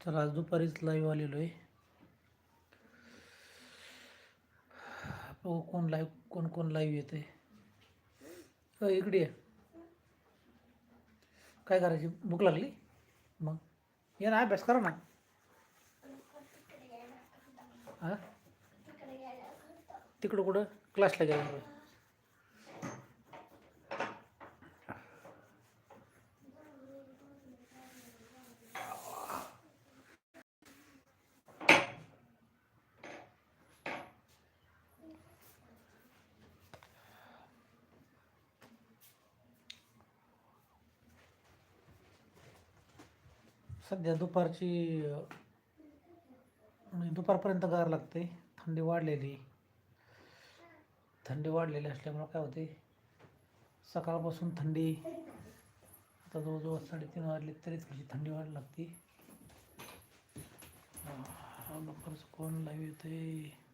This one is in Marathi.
तर आज दुपारीच लाईव्ह आलेलो आहे. बघू कोण लाईव्ह कोण कोण लाईव्ह येते अ इकडे ये. काय करायची? भूक लागली? मग. ये ना अभ्यास करा ना. हा? तिकडं कुठं? क्लासला गेला सध्या दुपारची म्हणजे दुपारपर्यंत गार लागते. थंडी वाढलेली. थंडी वाढलेली असल्यामुळं काय होते सकाळपासून थंडी आता जवळजवळ साडेतीन वाजले तरी कशी थंडी वाढ लागते. दुपारचं कोण लाईव्ह येते